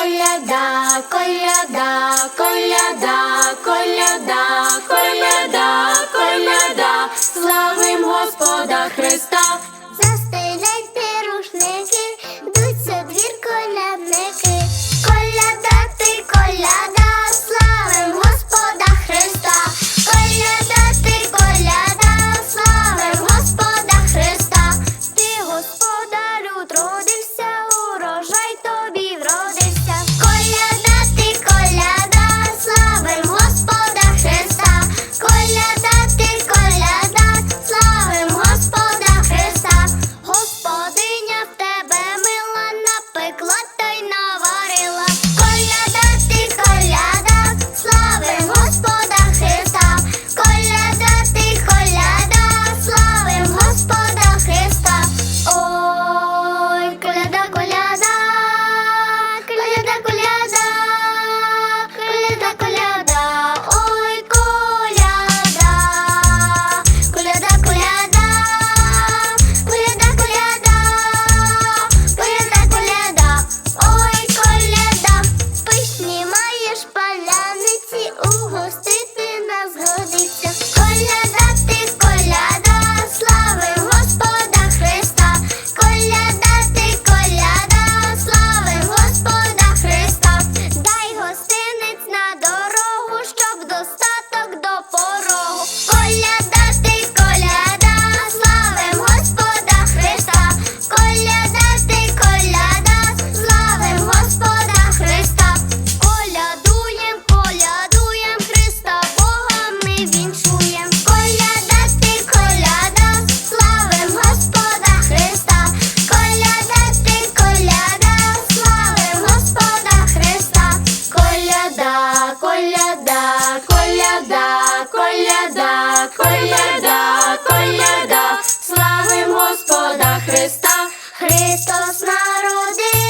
коляда, коляда, коляда, коляда, коляда, коляда, славим Господа Христа. stop. Христос народив.